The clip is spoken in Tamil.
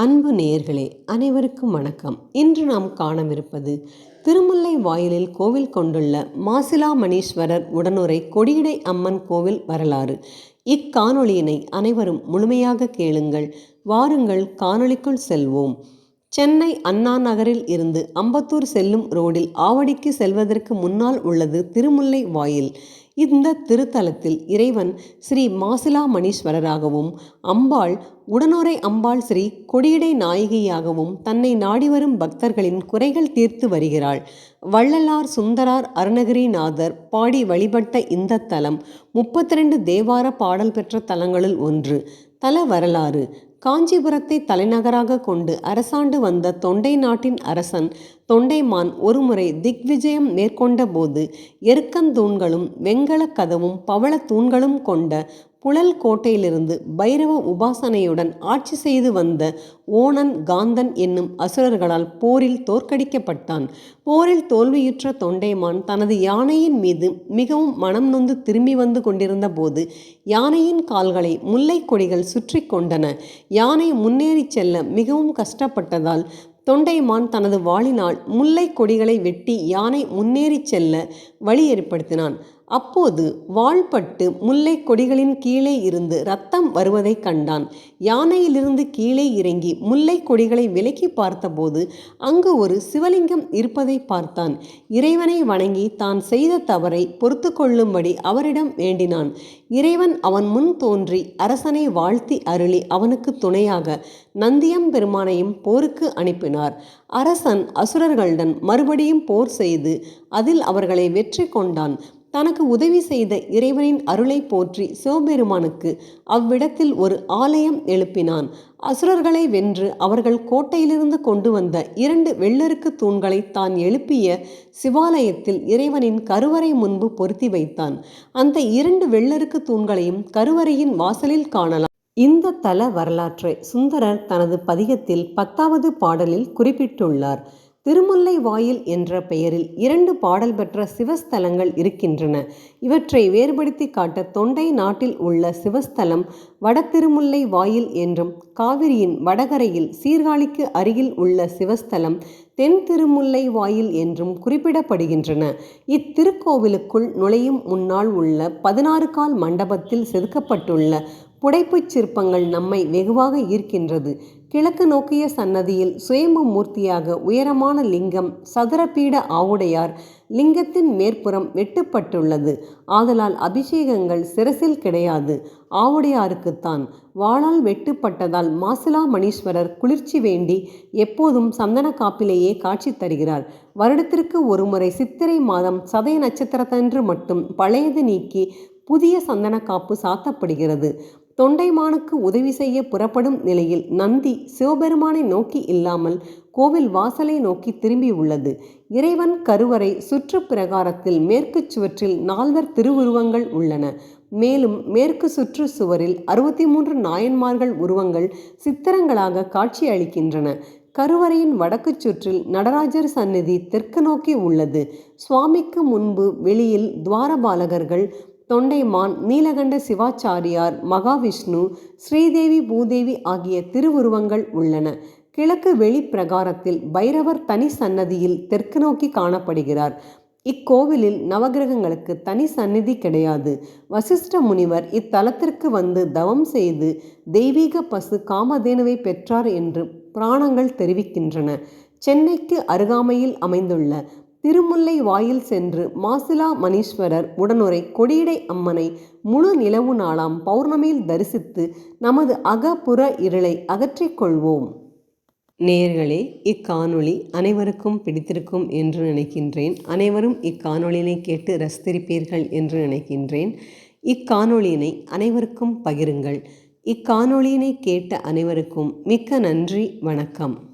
அன்பு நேயர்களே அனைவருக்கும் வணக்கம். இன்று நாம் காணவிருப்பது திருமுல்லை வாயிலில் கோவில் கொண்டுள்ள மாசிலாமணீஸ்வரர் உடனுரை கொடியடை அம்மன் கோவில் வரலாறு. இக்காணொளியினை அனைவரும் முழுமையாக கேளுங்கள் வாருங்கள் காணொளிக்குள் செல்வோம். சென்னை அண்ணா நகரில் இருந்து அம்பத்தூர் செல்லும் ரோடில் ஆவடிக்கு செல்வதற்கு முன்னால் உள்ளது திருமுல்லை வாயில். இந்த திருத்தலத்தில் இறைவன் ஸ்ரீ மாசிலாமணீஸ்வரராகவும் அம்பாள் உடனொரை அம்பாள் ஸ்ரீ கொடியடை நாயகியாகவும் தன்னை நாடிவரும் பக்தர்களின் குறைகள் தீர்த்து வருகிறாள். வள்ளலார் சுந்தரார் அருணகிரிநாதர் பாடி வழிபட்ட இந்த தலம் முப்பத்தி ரெண்டு தேவார பாடல் பெற்ற தலங்களுள் ஒன்று. தல வரலாறு. காஞ்சிபுரத்தை தலைநகராக கொண்டு அரசாண்டு வந்த தொண்டை நாட்டின் அரசன் தொண்டைமான் ஒருமுறை திக்விஜயம் மேற்கொண்ட போது எருக்கந்தூண்களும் வெண்கலக் கதவும் பவள தூண்களும் கொண்ட புழல் கோட்டையிலிருந்து பைரவ உபாசனையுடன் ஆட்சி செய்து வந்த ஓணன் காந்தன் என்னும் அசுரர்களால் போரில் தோற்கடிக்கப்பட்டான். போரில் தோல்வியுற்ற தொண்டைமான் தனது யானையின் மீது மிகவும் மனம் நொந்து திரும்பி வந்து கொண்டிருந்த போது யானையின் கால்களை முல்லை கொடிகள் சுற்றி கொண்டன. யானை முன்னேறி செல்ல மிகவும் கஷ்டப்பட்டதால் தொண்டைமான் தனது வாளினால் முல்லை கொடிகளை வெட்டி யானை முன்னேறி செல்ல வழி ஏற்படுத்தினான். அப்போது வாள்பட்டு முல்லை கொடிகளின் கீழே இருந்து ரத்தம் வருவதை கண்டான். யானையிலிருந்து கீழே இறங்கி முல்லை கொடிகளை விலக்கி பார்த்தபோது அங்கு ஒரு சிவலிங்கம் இருப்பதை பார்த்தான். இறைவனை வணங்கி தான் செய்த தவறை பொறுத்து கொள்ளும்படி அவரிடம் வேண்டினான். இறைவன் அவன் முன் தோன்றி அரசனை வாழ்த்தி அருளி அவனுக்கு துணையாக நந்தியம் பெருமானையும் போருக்கு அனுப்பினார். அரசன் அசுரர்களுடன் மறுபடியும் போர் செய்து அதில் அவர்களை வெற்றி கொண்டான். தனக்கு உதவி செய்த இறைவனின் அருளை போற்றி சிவபெருமானுக்கு அவ்விடத்தில் ஒரு ஆலயம் எழுப்பினான். அசுரர்களை வென்று அவர்கள் கோட்டையிலிருந்து கொண்டு வந்த இரண்டு வெள்ளருக்கு தூண்களை தான் எழுப்பிய சிவாலயத்தில் இறைவனின் கருவறை முன்பு பொருத்தி வைத்தான். அந்த இரண்டு வெள்ளருக்கு தூண்களையும் கருவறையின் வாசலில் காணலாம். இந்த தல வரலாற்றை சுந்தரர் தனது பதிகத்தில் பத்தாவது பாடலில் குறிப்பிட்டுள்ளார். திருமுல்லை வாயில் என்ற பெயரில் இரண்டு பாடல் பெற்ற சிவஸ்தலங்கள் இருக்கின்றன. இவற்றை வேறுபடுத்தி காட்ட தொண்டை நாட்டில் உள்ள சிவஸ்தலம் வடதிருமுல்லை வாயில் என்றும் காவிரியின் வடகரையில் சீர்காழிக்கு அருகில் உள்ள சிவஸ்தலம் தென் திருமுல்லை வாயில் என்றும் குறிப்பிடப்படுகின்றன. இத்திருக்கோவிலுக்குள் நுழையும் முன்னால் உள்ள பதினாறு கால் மண்டபத்தில் செதுக்கப்பட்டுள்ள புடைப்புச் சிற்பங்கள் நம்மை வெகுவாக ஈர்க்கின்றது. கிழக்கு நோக்கிய சன்னதியில் சுயம்பு மூர்த்தியாக உயரமான லிங்கம் சதுரபீட ஆவுடையார் லிங்கத்தின் மேற்புறம் வெட்டுப்பட்டுள்ளது. ஆதலால் அபிஷேகங்கள் சிரசில் கிடையாது. ஆவுடையாருக்குத்தான். வாளால் வெட்டுப்பட்டதால் மாசிலாமணீஸ்வரர் குளிர்ச்சி வேண்டி எப்போதும் சந்தன காப்பிலேயே காட்சி தருகிறார். வருடத்திற்கு ஒருமுறை சித்திரை மாதம் சதய நட்சத்திரத்தன்று மட்டும் பழையது நீக்கி புதிய சந்தன காப்பு சாத்தப்படுகிறது. தொண்டைமானுக்கு உதவி செய்ய புறப்படும் நிலையில் நந்தி சிவபெருமானை நோக்கி இல்லாமல் கோவில் வாசலை நோக்கி திரும்பி உள்ளது இறைவன் கருவறை சுற்று பிரகாரத்தில் மேற்கு சுவற்றில் நால்வர் திருவுருவங்கள் உள்ளன. மேலும் மேற்கு சுற்று சுவரில் அறுபத்தி மூன்று நாயன்மார்கள் உருவங்கள் சித்திரங்களாக காட்சி அளிக்கின்றன. கருவறையின் வடக்கு சுற்றில் நடராஜர் சந்நிதி தெற்கு நோக்கி உள்ளது. சுவாமிக்கு முன்பு வெளியில் துவாரபாலகர்கள் தொண்டைமான் நீலகண்ட சிவாச்சாரியார் மகாவிஷ்ணு ஸ்ரீதேவி பூதேவி ஆகிய திருவுருவங்கள் உள்ளன. கிழக்கு வெளிப்பிரகாரத்தில் பைரவர் தனி சன்னதியில் தெற்கு நோக்கி காணப்படுகிறார். இக்கோவிலில் நவகிரகங்களுக்கு தனி சந்நிதி கிடையாது. வசிஷ்ட முனிவர் இத்தலத்திற்கு வந்து தவம் செய்து தெய்வீக பசு காமதேனுவை பெற்றார் என்று புராணங்கள் தெரிவிக்கின்றன. சென்னைக்கு அருகாமையில் அமைந்துள்ள திருமுல்லை வாயில் சென்று மாசிலா மணீஸ்வரர் உடனுரை கொடியடை அம்மனை முழு நிலவு நாளாம் பௌர்ணமியில் தரிசித்து நமது அகப்புற இருளை அகற்றிக் கொள்வோம். நேர்களே இக்காணொளி அனைவருக்கும் பிடித்திருக்கும் என்று நினைக்கின்றேன். அனைவரும் இக்காணொளியினை கேட்டு ரசித்திருப்பீர்கள் என்று நினைக்கின்றேன். இக்காணொளியினை அனைவருக்கும் பகிருங்கள். இக்காணொளியினை கேட்ட அனைவருக்கும் மிக்க நன்றி வணக்கம்.